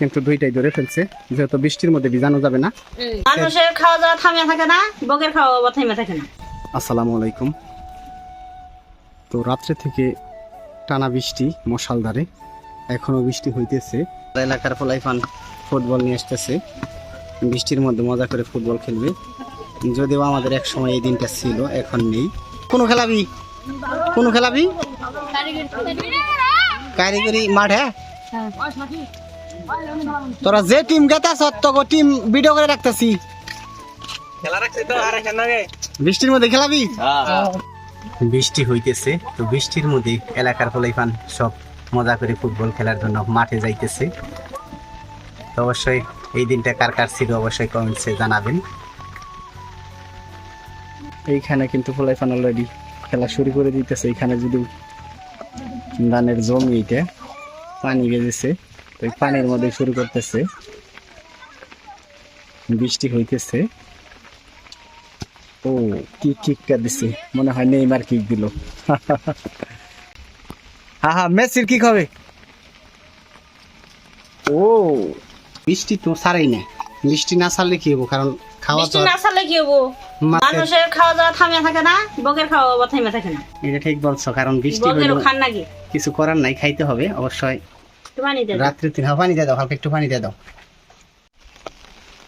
কিন্তু দুইটাই ধরে ফেলছে। যেহেতু বৃষ্টির মধ্যে ভিজানো যাবে না। মানুষের খাওয়া দাওয়া থামিয়া থাকে না বকের খাওয়া দাওয়া থামিয়া থাকে না। আসসালামু আলাইকুম। তো রাত্রে থেকে টানা বৃষ্টি মশালধারে এখনও বৃষ্টি হইতেছে। এলাকার ফলাইফান ফুটবল নিয়ে আসতেছে। বৃষ্টির মধ্যে মজা করে ফুটবল খেলবে। যদিও আমাদের এক সময় এই দিনটা ছিল এখন নেই। কোন খেলাবি? কোন খেলাবি? কারিগরি মাঠ? হ্যাঁ তোরা যে টিম গেতাছ তোকে টিম ভিডিও করে রাখতেছি। বৃষ্টির মধ্যে খেলাবি? বৃষ্টি হইতেছে তো বৃষ্টির মধ্যে এলাকার ফলাইফান সব মজা করে ফুটবল খেলার জন্য মাঠে যাইতেছে। তো অবশ্যই এই দিনটা কার কার ছিল অবশ্যই কমেন্টসে জানাবেন। এইখানে কিন্তু ফলাইফান অলরেডি খেলা শুরু করে দিতেছে এইখানে যদি ধানের জমি এইটা পানি গেছে তো পানির মধ্যে শুরু করতেছে। বৃষ্টি হইতেছে। ও কি কিকটা দিছে? মনে হয় নেইমার কিক দিল। হ্যাঁ হ্যাঁ মেসির কিক হবে। ও বৃষ্টি তো সারাই না। বৃষ্টি না ছাড়লে কি হব? কারণ খাওয়া তো বৃষ্টি না ছাড়লে কি হব? মানুষের খাওয়া দাওয়া থামিয়া থাকে না বকের খাওয়া দাওয়া থামিয়া থাকে না। এটা ঠিক বলছো কারণ বৃষ্টি বকের খান নাকি? কিছু করার নাই খাইতে হবে। অবশ্যই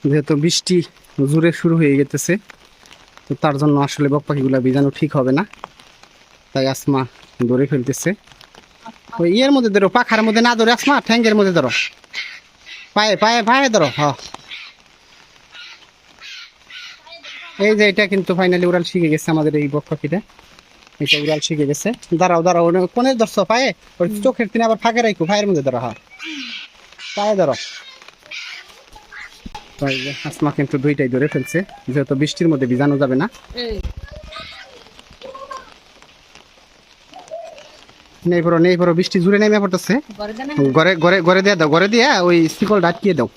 যেহেতু বৃষ্টি জোরে শুরু হয়ে গেতেছে, তো তার জন্য আসলে বক পাখিগুলা বীজাণু ঠিক হবে না। তাই আসমা ধরে ফেলতেছে। ওই ইয়ের মধ্যে ধরো, পাখার মধ্যে না ধরে, আসমা, ঠ্যাঙ্গের মধ্যে ধরো। পায়ে পায়ে পায়ে ধরো, হ। এই যে এটা কিন্তু ফাইনালি ওরাল শিখে গেছে আমাদের এই বক পাখিটা। উড়াল শিখে গেছে। দাঁড়াও দাঁড়াও কোনে ধরছো পায়ে? ওর চোখের তিনে আবার ফাঁকে রাখো পায়ের মধ্যে ধরো হ্যাঁ পায়ে ধরো। আসমা কিন্তু দুইটাই ধরে ফেলছে যেহেতু বৃষ্টির মধ্যে ভিজানো যাবে না। নেই পড়ো নেই পড়ো বৃষ্টি জুড়ে নেমে পড়তেছে। ঘরে ঘরে ঘরে দিয়ে দাও ঘরে দিয়ে ওই শিকল ডাকিয়ে দাও।